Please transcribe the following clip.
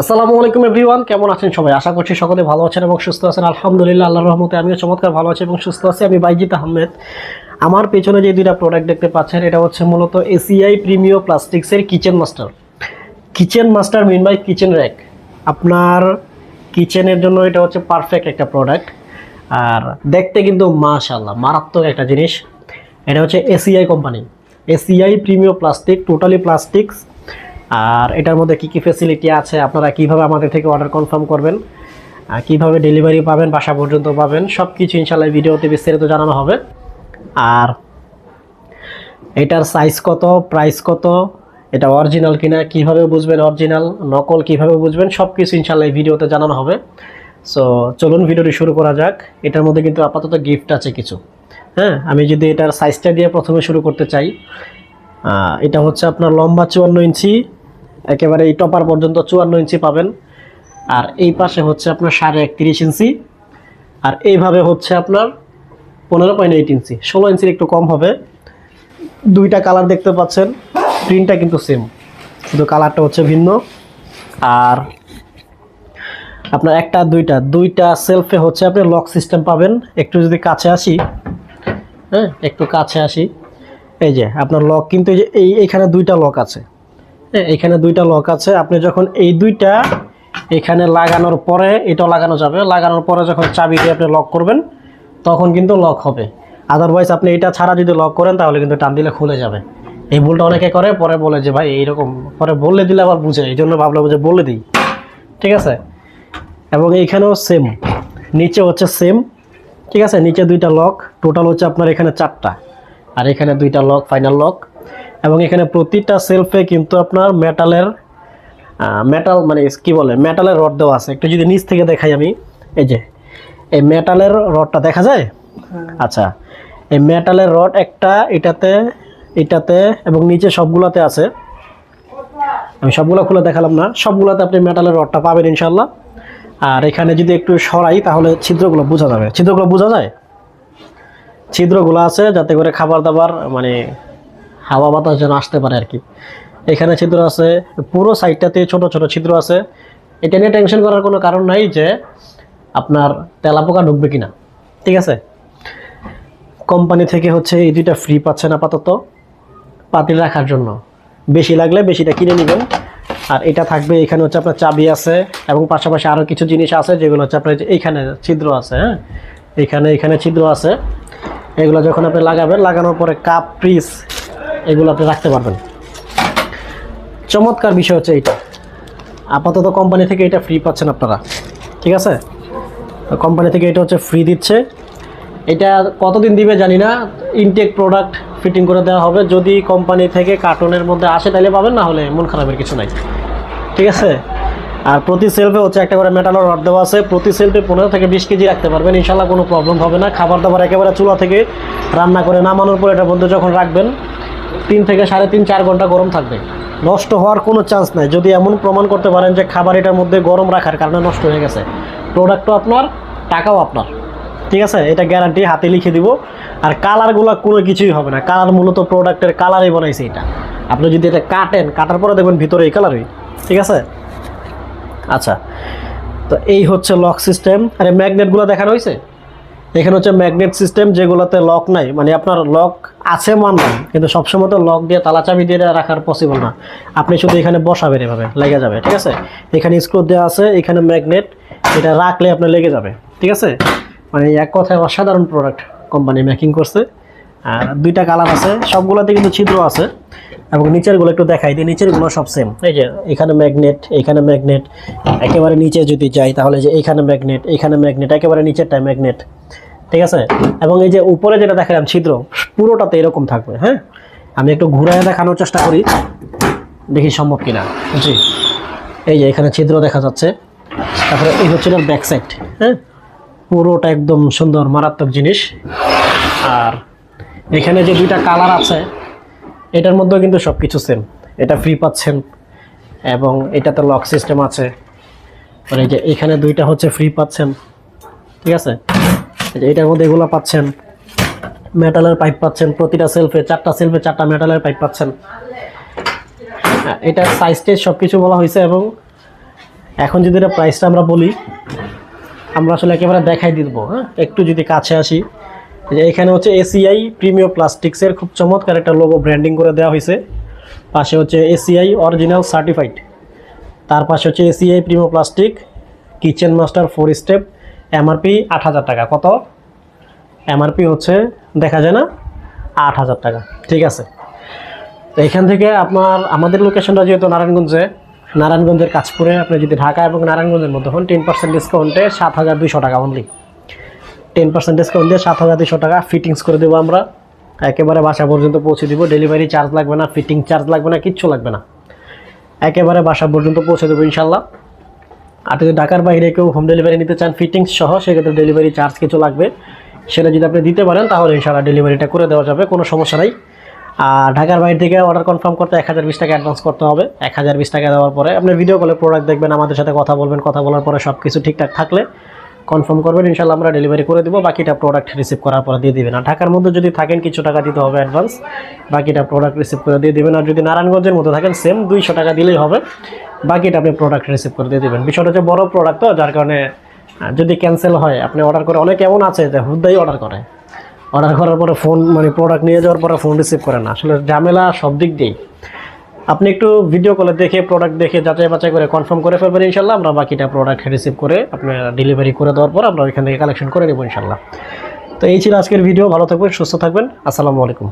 আসসালামু আলাইকুম এভরিওয়ান, কেমন আছেন সবাই? আশা করছি সকলে ভালো আছেন এবং সুস্থ আছেন। আলহামদুলিল্লাহ, আল্লাহর রহমতে আমিও চমৎকার ভালো আছি এবং সুস্থ আছি। আমি বাইজিত আহমেদ। আমার পেছনে যে দুইটা প্রোডাক্ট দেখতে পাচ্ছেন, এটা হচ্ছে মূলত ACI Premio প্লাস্টিক্সের kitchen master kitchen master mean by kitchen rack আপনার কিচেনের জন্য এটা হচ্ছে পারফেক্ট একটা প্রোডাক্ট আর দেখতে কিন্তু মাশাল্লাহ মারাত্মক একটা জিনিস। এটা হচ্ছে ACI company ACI Premio plastic totally plastics আর এটার মধ্যে কী কী ফেসিলিটি আছে? আপনারা কীভাবে আমাদের থেকে অর্ডার কনফার্ম করবেন? কীভাবে ডেলিভারি পাবেন, বাসা পর্যন্ত পাবেন? সব কিছু ইনশাল্লাহ ভিডিওতে বিস্তারিত জানানো হবে। আর এটার সাইজ কত প্রাইস কত, এটা অরিজিনাল কিনা, কীভাবে বুঝবেন অরিজিনাল নকল কীভাবে বুঝবেন সব কিছু ইনশাল্লাহ ভিডিওতে জানানো হবে। সো চলুন ভিডিওটি শুরু করা যাক। এটার মধ্যে কিন্তু আপাতত গিফট আছে কিছু। হ্যাঁ আমি যদি এটার সাইজটা দিয়ে প্রথমে শুরু করতে চাই এটা হচ্ছে আপনার লম্বা চুয়ান্ন ইঞ্চি একেবারে এই টপার পর্যন্ত চুয়ান্ন ইঞ্চি পাবেন। আর এই পাশে হচ্ছে আপনার সাড়ে একত্রিশ ইঞ্চি। আর এইভাবে হচ্ছে আপনার পনেরো পয়েন্ট এইট ইঞ্চি। ষোলো ইঞ্চির একটু কম হবে। দুইটা কালার দেখতে পাচ্ছেন, প্রিন্টটা কিন্তু সেম শুধু কালারটা হচ্ছে ভিন্ন। আর আপনার একটা, দুইটা। দুইটা সেলফে হচ্ছে আপনি লক সিস্টেম পাবেন। একটু যদি কাছে আসি হ্যাঁ একটু কাছে আসি। এই যে, আপনার লক কিন্তু এই যে, এই, এইখানে দুইটা লক আছে। এখানে দুইটা লক আছে। আপনি যখন এই দুইটা এখানে লাগানোর পরে এটা লাগানো যাবে। লাগানোর পরে যখন চাবি দিয়ে আপনি লক করবেন, তখন কিন্তু লক হবে। আদারওয়াইজ আপনি এটা ছাড়া যদি লক করেন, তাহলে কিন্তু টান দিলে খুলে যাবে। এই ভুলটা অনেকে করে, পরে বলে যে, ভাই, এইরকম। পরে বললে দিলে আবার বুঝে। এই জন্য ভাবলাম যে বলে দিই। ঠিক আছে? এবং এইখানেও সেম নিচে হচ্ছে সেম ঠিক আছে? নিচে দুইটা লক টোটাল হচ্ছে আপনার এখানে চারটা। আর এখানে দুইটা লক ফাইনাল লক এবং এখানে প্রতিটা সেলফে কিন্তু আপনার মেটালের মেটাল মানে কি বলে? মেটালের রড দেওয়া আছে। একটু যদি নিচ থেকে দেখাই আমি। এই যে এই মেটালের রডটা দেখা যায়? আচ্ছা এই মেটালের রড একটা এটাতে এটাতে এবং নিচে সবগুলোতে আছে। আমি সবগুলো খুলে দেখালাম না। সবগুলোতে আপনি মেটালের রডটা পাবেন ইনশাল্লাহ আর এখানে যদি একটু সরাই তাহলে ছিদ্রগুলো বোঝা যাবে। ছিদ্রগুলো বোঝা যায়? ছিদ্রগুলো আছে যাতে করে খাবার দাবার মানে হাওয়া বাতাস যেন আসতে পারে আর কি। এখানে ছিদ্র আছে, পুরো সাইডটাতে ছোট ছোট ছিদ্র আছে। এটা নিয়ে টেনশন করার কোনো কারণ নাই যে আপনার তেলাপোকা ঢুকবে কিনা, ঠিক আছে? কোম্পানি থেকে হচ্ছে এই দুইটা ফ্রি পাচ্ছেন আপাতত পাতিল রাখার জন্য। বেশি লাগলে বেশিটা কিনে নেবেন। আর এটা থাকবে, এখানে হচ্ছে আপনার চাবি আছে এবং পাশাপাশি আরও কিছু জিনিস আছে যেগুলো হচ্ছে আপনার এইখানে ছিদ্র আছে হ্যাঁ? এখানে এখানে ছিদ্র আছে। এগুলো যখন আপনি লাগাবেন, লাগানোর পরে কাপ পিস এগুলো আপনি রাখতে পারবেন। চমৎকার বিষয় হচ্ছে এইটা। আপাতত কোম্পানি থেকে এটা ফ্রি পাচ্ছেন আপনারা। ঠিক আছে? কোম্পানি থেকে এটা হচ্ছে ফ্রি দিচ্ছে। এটা কতদিন দিবে জানি না। ইনটেক প্রোডাক্ট ফিটিং করে দেওয়া হবে। যদি কোম্পানি থেকে কার্টনের মধ্যে আসে তাহলে পাবেন, না হলে মন খারাপের কিছু নাই। ঠিক আছে? আর প্রতি সেলফে হচ্ছে একটা করে মেটালের রড দেওয়া আছে। প্রতি সেলফে পনেরো থেকে বিশ কেজি রাখতে পারবেন। ইনশাল্লাহ কোনো প্রবলেম হবে না। খাবার দাবার একেবারে চুলা থেকে রান্না করে নামানোর পর এটা বন্ধু যখন রাখবেন তিন থেকে সাড়ে তিন, চার ঘণ্টা গরম থাকবে। নষ্ট হওয়ার কোনো চান্স নাই। যদি এমন প্রমাণ করতে পারেন যে খাবার এটার মধ্যে গরম রাখার কারণে নষ্ট হয়ে গেছে। প্রোডাক্টও আপনার, টাকাও আপনার। ঠিক আছে? এটা গ্যারান্টি হাতে লিখে দিব। আর কালারগুলো কোনো কিছুই হবে না। কালার মূলত প্রোডাক্টের কালারই বানাইছে এটা। আপনি যদি এটা কাটেন, কাটার পরে দেখবেন ভিতরে এই কালারই ঠিক আছে? আচ্ছা। তো এই হচ্ছে লক সিস্টেম আরে ম্যাগনেটগুলো দেখানো হয়েছে এখানে হচ্ছে ম্যাগনেট সিস্টেম যেগুলোতে লক নাই মানে আপনার লক আছে মানলাম কিন্তু সবসময় তো লক দিয়ে তালা চাবি দিয়ে রাখার পসিবল না। আপনি শুধু এখানে বসাবেন এভাবে, লেগে যাবে, ঠিক আছে? এখানে স্ক্রু দেওয়া আছে, এখানে ম্যাগনেট এটা রাখলে আপনার লেগে যাবে, ঠিক আছে? মানে এক কথায় অসাধারণ প্রোডাক্ট কোম্পানি মেকিং করছে। আর দুইটা কালার আছে, সবগুলোতে কিন্তু ছিদ্র আছে। এবং নিচেরগুলো একটু দেখাই দিই। নিচেরগুলো সব সেম এই যে, এখানে ম্যাগনেট এখানে ম্যাগনেট একেবারে নিচে যদি যাই তাহলে যে এখানে ম্যাগনেট এখানে ম্যাগনেট একেবারে নিচেরটায় ম্যাগনেট ঠিক আছে? এবং এই যে উপরে যেটা দেখালাম, ছিদ্র, পুরোটাতে এরকম থাকবে হ্যাঁ? আমি একটু ঘুরায় দেখানোর চেষ্টা করি। দেখি সম্ভব কিনা। জি। এই যে, এখানে ছিদ্র দেখা যাচ্ছে। তারপরে এই হচ্ছে এটার ব্যাক সাইড হ্যাঁ? পুরোটা একদম সুন্দর, মারাত্মক জিনিস। আর এখানে যে দুইটা কালার আছে এটার মধ্যেও কিন্তু সব কিছু সেম এটা ফ্রি পাচ্ছেন এবং এটাতে লক সিস্টেম আছে। মানে যে এখানে দুইটা হচ্ছে ফ্রি পাচ্ছেন। ঠিক আছে? এটার মধ্যে এগুলো পাচ্ছেন। মেটালের পাইপ পাচ্ছেন। প্রতিটা সেলফে চারটা সেলফে চারটা মেটালের পাইপ পাচ্ছেন। হ্যাঁ, এটার সাইজ টেজ সব কিছু বলা হয়েছে এবং এখন যদি এটা প্রাইসটা আমরা বলি আমরা আসলে একেবারে দেখাই দিব হ্যাঁ? একটু যদি কাছে আসি এখানে হচ্ছে এসিআই প্রিমিয় প্লাস্টিক্সের খুব চমৎকার একটা লোগো ব্র্যান্ডিং করে দেওয়া হয়েছে। পাশে হচ্ছে এসিআই অরিজিনাল সার্টিফাইড তার পাশে হচ্ছে ACI Premio plastic kitchen master four step MRP আট হাজার টাকা। কত? এমআরপি হচ্ছে, দেখা যায় না? আট হাজার টাকা। ঠিক আছে। তো এখান থেকে আপনার, আমাদের লোকেশনটা যেহেতু নারায়ণগঞ্জে, নারায়ণগঞ্জের কাছপুরে আপনি যদি ঢাকা এবং নারায়ণগঞ্জের মধ্যে হন টেন পার্সেন্ট ডিসকাউন্টে সাত হাজার দুইশো টাকা অনলি টেন পার্সেন্ট ডিসকাউন্ট দিয়ে সাত হাজার দুইশো টাকা ফিটিংস করে দেবো আমরা। একেবারে বাসা পর্যন্ত পৌঁছে দিব। ডেলিভারি চার্জ লাগবে না ফিটিং চার্জ লাগবে না, কিচ্ছু লাগবে না। একেবারে বাসা পর্যন্ত পৌঁছে দেবো ইনশাল্লাহ। আর যদি ঢাকার বাইরে কেউ হোম ডেলিভারি নিতে চান ফিটিংস সহ, সেক্ষেত্রে ডেলিভারি চার্জ কিছু লাগবে। সেটা যদি আপনি দিতে পারেন, তাহলে ইনশাল্লাহ ডেলিভারিটা করে দেওয়া যাবে, কোনো সমস্যা নাই। আর ঢাকার বাইরে থেকে অর্ডার কনফার্ম করতে এক হাজার বিশ টাকা অ্যাডভান্স করতে হবে। এক হাজার বিশ টাকা দেওয়ার পরে আপনি ভিডিও কলে প্রোডাক্ট দেখবেন, আমাদের সাথে কথা বলবেন, কথা বলার পরে সব কিছু ঠিকঠাক থাকলে। কনফার্ম করবেন ইনশাল্লাহ আমরা ডেলিভারি করে দেবো। বাকিটা প্রোডাক্ট রিসিভ করার পর দিয়ে দিবেন। আর ঢাকার মধ্যে যদি থাকেন, কিছু টাকা দিতে হবে অ্যাডভান্স বাকিটা প্রোডাক্ট রিসিভ করে দিয়ে দেবেন। আর যদি নারায়ণগঞ্জের মধ্যে থাকেন সেম দুইশো টাকা দিলেই হবে। বাকিটা আপনি প্রোডাক্ট রিসিভ করে দিয়ে দেবেন। বিষয়টা হচ্ছে বড় প্রোডাক্ট তো, যার কারণে যদি ক্যান্সেল হয়, আপনি অর্ডার করে, অনেক এমন আছে যে হুদ্দাই অর্ডার করে। অর্ডার করার পরে ফোন মানে প্রোডাক্ট নিয়ে যাওয়ার পরে ফোন রিসিভ করে না। আসলে ঝামেলা সব দিক দিয়েই। আপনি একটু ভিডিও কলে দেখে প্রোডাক্ট দেখে যাচাই বাছাই করে কনফার্ম করে ফেলবেন ইনশাল্লাহ। আমরা বাকিটা প্রোডাক্ট রিসিভ করে আপনার ডেলিভারি করে দেওয়ার পর আমরা ওইখান থেকে কালেকশন করে নেব ইনশাল্লাহ। তো এই ছিল আজকের ভিডিও ভালো থাকবেন, সুস্থ থাকবেন। আসসালামু আলাইকুম।